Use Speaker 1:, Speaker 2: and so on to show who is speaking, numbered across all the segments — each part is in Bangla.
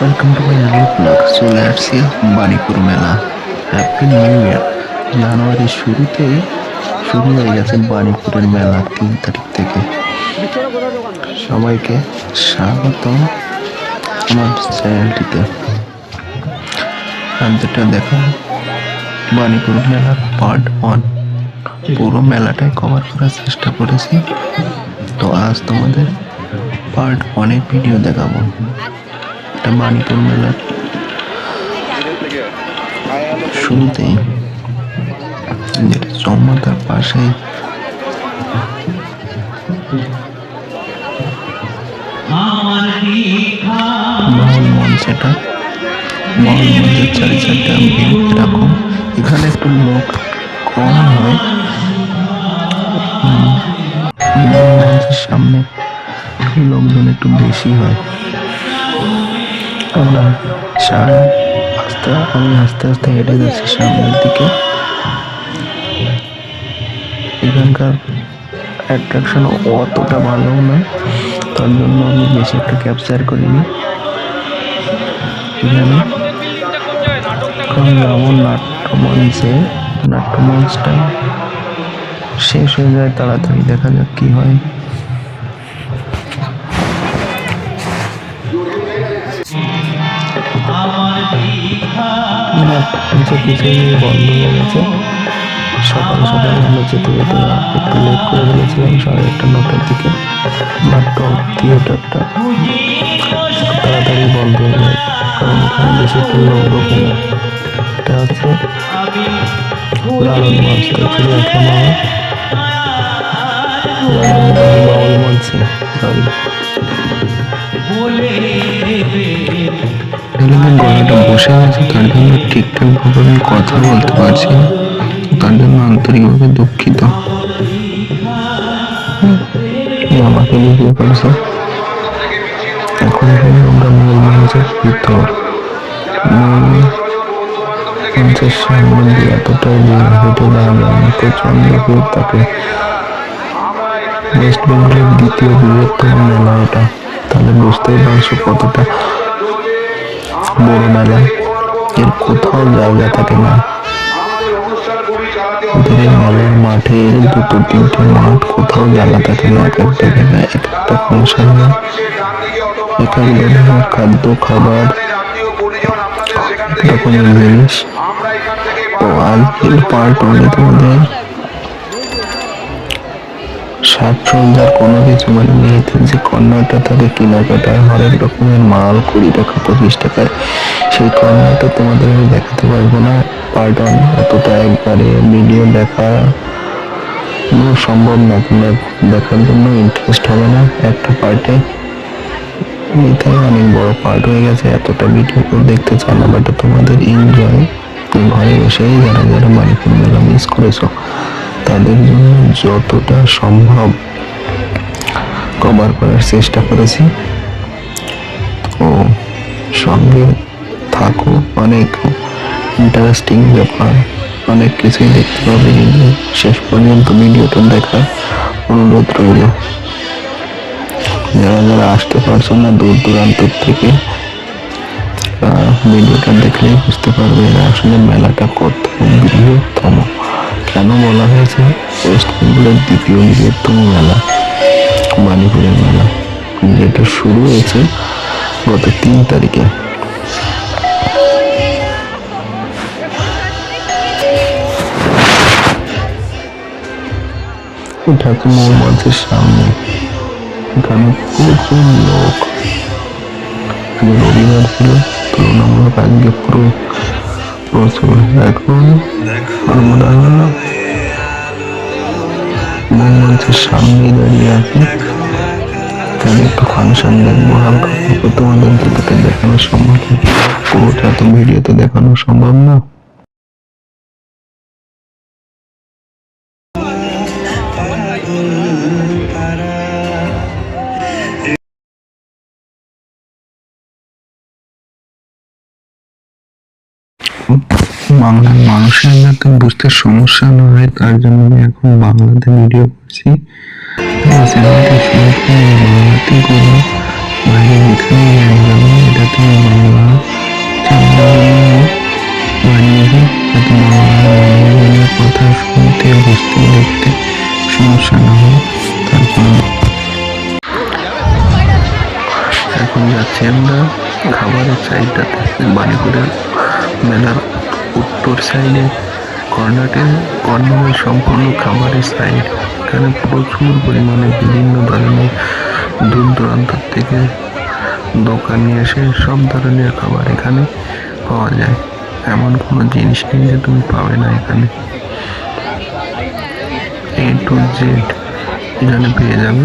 Speaker 1: Welcome to my new blog চলে আসছি বাণীপুর মেলা হ্যাপি নিউ ইয়ার জানুয়ারির শুরুতেই শুরু হয়ে গেছে বাণীপুরের মেলা তিন তারিখ থেকে। সবাইকে স্বাগত আমার চ্যানেলটিতে। আর যেটা দেখো বাণীপুর মেলার পার্ট ওয়ান পুরো মেলাটাই কভার করার চেষ্টা করেছি। তো আজ তোমাদের পার্ট ওয়ানের ভিডিও দেখাবো। এটা মানিপুর মেলার শুরুতেই যেটা চারি চারটা ভিড় এরকম। এখানে একটু লোক কম হয়। সামনে লোকজন একটু বেশি হয়। আমরা সারা আস্তে, আমি আস্তে আস্তে হেঁটে যাচ্ছি সামনের দিকে। এখানকার অ্যাট্রাকশন অতটা ভালো না তার জন্য আমি বেশি একটা ক্যাপচার করিনি। এখানে যাব নাট্যমঞ্চে, নাট্যমঞ্চটা শেষ হয়ে যায়, তাড়াতাড়ি দেখা যাক কি হয়। নাট্যমঞ্চে কিছুই বন্ধ হয়ে গেছে। সকাল সকাল আমরা যেতে যেতে একটু লেট করে ফেলেছিলাম, সাড়ে আটটা, নটার দিকে। নাট্য থিয়েটারটা তাড়াতাড়ি বন্ধ হয়ে যায়, কারণ এখানে বেশি একটু লোক ঢোকে না। এটা হচ্ছে লালন মঞ্চ মামা বাউল মঞ্চে সরি আমার গলাটা বসে গেছে তার জন্য ঠিকঠাক ভাবে আমি কথা বলতে পারছি না। তার জন্য আন্তরিকভাবে দুঃখিত। আমাকে বুঝতে পারছ এখন আমরা মূল মঞ্চের ভিতর মঞ্চের সামনে এতটাই ভিড় হেঁটে দাঁড়ালাম প্রচণ্ড ভিড় তাকে ওয়েস্ট বেঙ্গলের দ্বিতীয় বৃহত্তম মেলা এটা। তাহলে বুঝতেই পারছ কতটা বড় মেলা এর কোথাও জায়গা থাকে না। এই মাঠে দুটো তিনটে মাঠ, কোথাও জায়গা থাকে না। এক একটা জায়গায় এক একটা ফাংশন হয়। এক এক খাদ্য, খাবার রকমের জিনিস। তো আজকের পার্ট ওয়ানে তোমাদের সাজসজ্জার কোনো কিছু মানে মেয়েদের যে কর্নারটা থাকে কেনাকাটায় হরেক রকমের মাল, কুড়ি টাকা, পঁচিশ টাকায় সেই কর্নারটা তোমাদের আমি দেখাতে পারব না। পার্ট ওয়ান এতটা একবারে ভিডিও দেখা সম্ভব না, তোমরা দেখার জন্য ইন্টারেস্ট হবে না একটা পার্টে এটাই অনেক বড় পার্ট হয়ে গেছে, এতটা ভিডিও কেউ দেখতে চায় না বাট তোমাদের এনজয় ঘরে বসেই যারা যারা মানিপুর মেলা মিস করেছ তাদের জন্য যতটা সম্ভব কভার করার চেষ্টা করেছি। ও, সঙ্গে থাকো, অনেক ইন্টারেস্টিং ব্যাপার। অনেক কিছুই দেখতে পাবে, কিন্তু শেষ পর্যন্ত ভিডিওটা দেখার অনুরোধ রইল। যারা যারা আসতে পারছ না দূর দূরান্ত থেকে ভিডিওটা দেখলেই বুঝতে পারবে আসলে মেলাটা কত বৃহত্তম কেন বলা হয়েছে? ওয়েস্ট বেঙ্গলের দ্বিতীয় বৃহত্তম মেলা মানিপুরের মেলা। যেটা শুরু হয়েছে গত তিন তারিখে। মূল মঞ্চের সামনে এখানে প্রচুর লোক। রবিবার ছিল তুলনামূলক আজকে পুরো প্রচুর এখন আমরা সামনেই দাঁড়িয়ে আছি। এখানে একটু ফাংশন দেখব হালকা তোমাদের যেটাতে দেখানো সম্ভব পুরোটা তো ভিডিওতে দেখানো সম্ভব না। বাংলার মানুষের যাতে বুঝতে সমস্যা না হয়, তার জন্য আমি এখন বাংলাতে ভিডিও আসছি চ্যানেলটা শুরু করে বাংলাতে করো বাইরে যেখানে যাব এটা তোমার বাংলা বানিয়েছে যাতে বাংলা কথা শুনতে বুঝতে দেখতে সমস্যা না হয়, তারপর এখন যাচ্ছি আমরা খাবারের সাইডটাতে বানিপুরের মেলার উত্তর সাইডে কর্ণাটের কর্নারের সম্পূর্ণ খাবারের সাইড এখানে প্রচুর পরিমাণে বিভিন্ন ধরনের দূর দূরান্ত থেকে দোকান এসে সব ধরনের খাবার এখানে পাওয়া যায়। এমন কোনো জিনিস নেই যে তুমি পাবে না এখানে। এ টু জেড এখানে পেয়ে যাবে।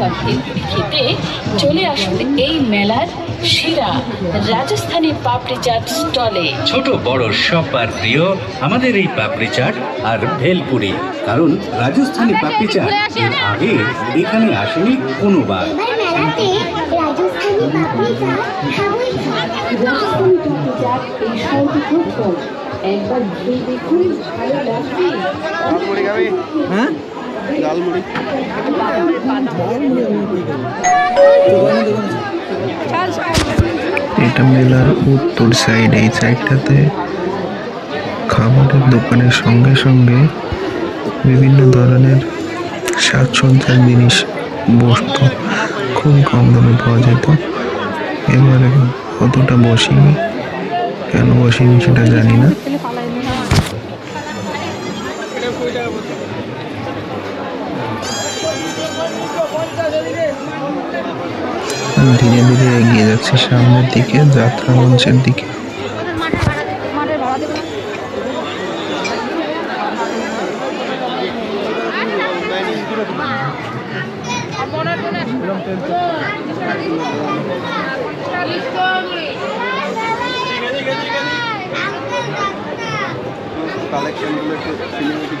Speaker 2: ভেলপুরি
Speaker 3: খেতে চলে আসুন এই মেলার সেরা রাজস্থানি পাপড়ি চাট স্টলে।
Speaker 2: ছোট বড় সবার প্রিয় আমাদের এই পাপড়ি চাট আর ভেলপুরি। কারণ রাজস্থানি পাপড়ি চাট এর আগে এখানে আসেনি কোনোবার।
Speaker 4: মেলাতে রাজস্থানি পাপড়ি চাট
Speaker 3: রাজস্থানি পাপড়ি চাট এই সর্বপ্রথম একবার দেখুন ভালো লাগবে।
Speaker 1: এটা মেলার উত্তর সাইড এই সাইডটাতে খাবারের দোকানের সঙ্গে সঙ্গে বিভিন্ন ধরনের সাজসজ্জার জিনিস, বসতো খুব কম দামে পাওয়া যেত এবারে অতটা বসিনি? কেন বসিনি সেটা জানি না। ধীরে ধীরে এগিয়ে যাচ্ছে সামনের দিকে যাত্রা মঞ্চের দিকে।
Speaker 5: কালেকশনগুলো একটু সিনেমেটিক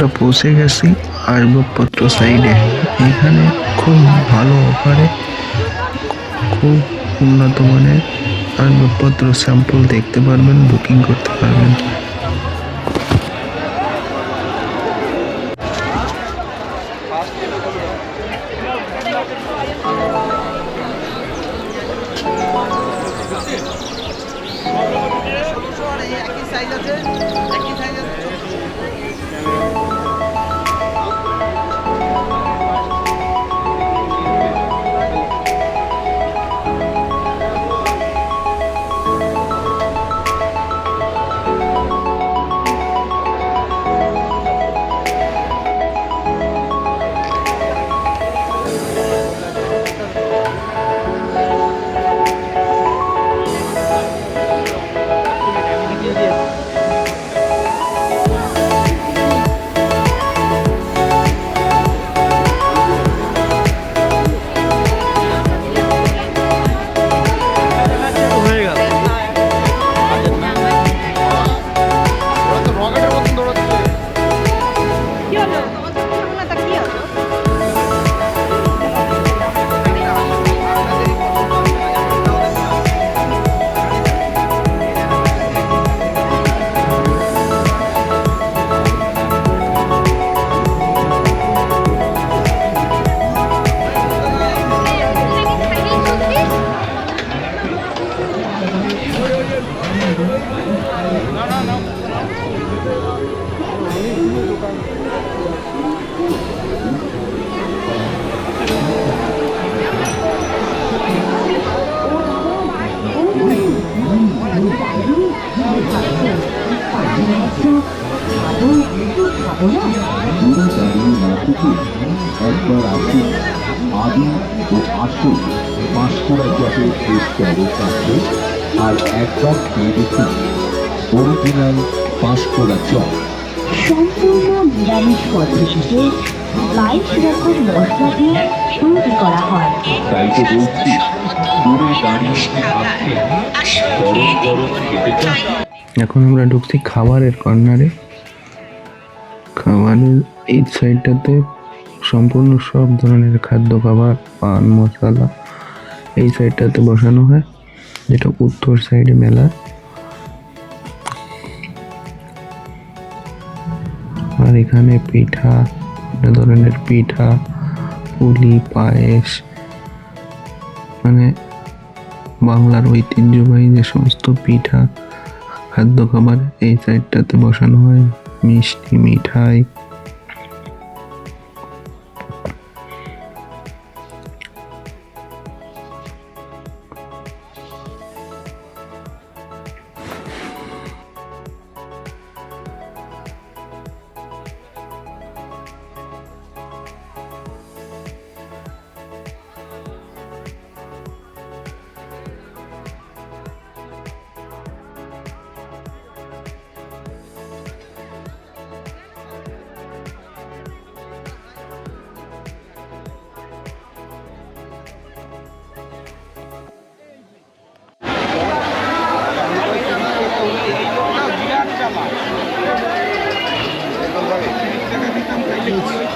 Speaker 1: আমরা পৌঁছে গেছি আসবাবপত্র সাইডে এখানে খুব ভালো অফারে খুব উন্নত মানের আসবাবপত্র স্যাম্পল দেখতে পারবেন বুকিং করতে পারবেন।
Speaker 6: আর একবার খেয়ে দেখুন অরিজিনাল চক।
Speaker 3: সম্পূর্ণ নিরামিষ পদ্ধতিতে বাইশ রকম মশলা দিয়ে তৈরি করা হয়।
Speaker 6: তাই তো বলছি দূরে দাঁড়িয়ে গরম গরম খেতে চান?
Speaker 1: এখন আমরা ঢুকছি খাবারের কর্নারে। খাবারের এই সাইডটাতে সম্পূর্ণ সব ধরনের খাদ্য খাবার পান মশলা। এই সাইডটাতে বসানো হয়, যেটা উত্তর সাইডে মেলা। আর এখানে পিঠা, বিভিন্ন ধরনের পিঠা, পুলি, পায়েস মানে বাংলার ঐতিহ্যবাহী যে সমস্ত পিঠা, খাদ্য খাবার, এই সাইডটাতে বসানো হয়। মিষ্টি, মিঠাই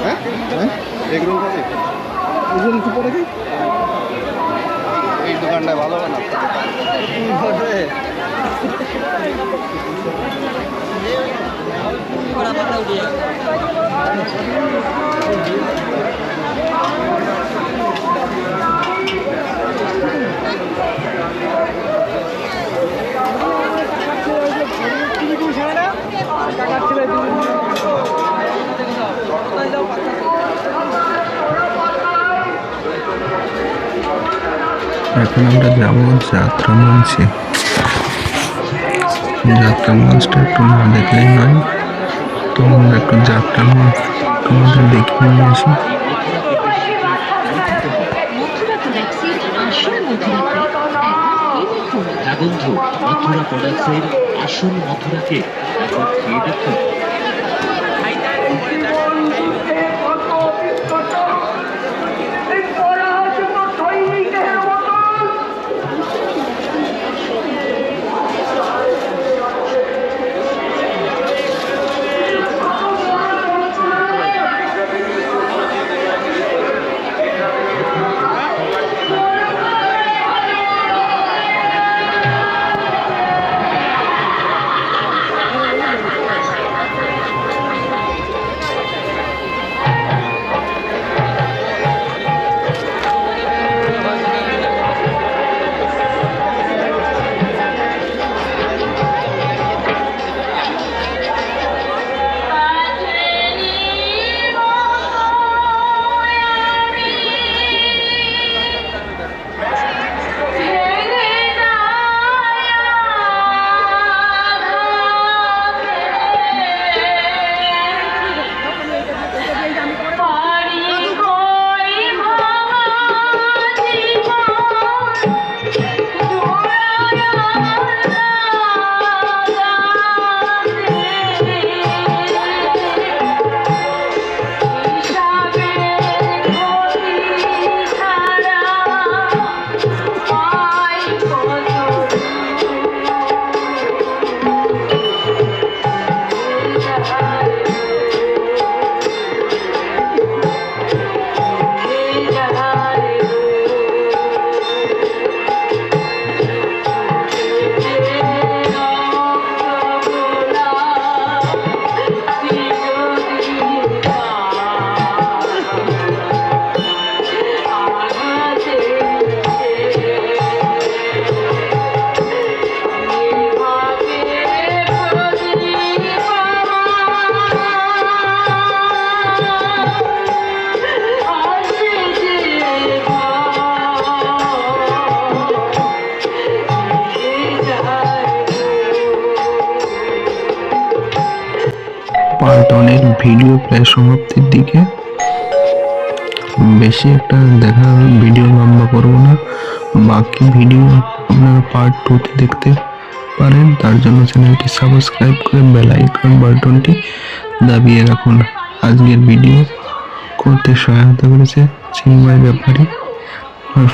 Speaker 7: হ্যাঁ? হ্যাঁ এগরোল পাবে ওজন একটু পরে খাই এই দোকানটায় ভালো বানাচ্ছে
Speaker 1: এখন আমরা যাব যাত্রা মঞ্চে। যাত্রা মঞ্চটা একটু না দেখলেই নয়। তো আমরা একটু যাত্রা মঞ্চ তোমাদের দেখিয়ে নিয়ে আসি।
Speaker 2: বন্ধু মথুরা প্রোডাক্টসের আসল মথুরাকে একবার খেয়ে দেখুন।
Speaker 1: পার্ট ওয়ানের ভিডিও প্রায় সমাপ্তির দিকে। বেশি একটা দেখা ভিডিও লম্বা করব না। বাকি ভিডিও আপনারা পার্ট টুতে দেখতে পারেন। তার জন্য চ্যানেলটি সাবস্ক্রাইব করে বেল আইকন বাটনটি দাবিয়ে রাখুন। আজকের ভিডিও করতে সহায়তা করেছে চিন্ময় ব্যাপারী আর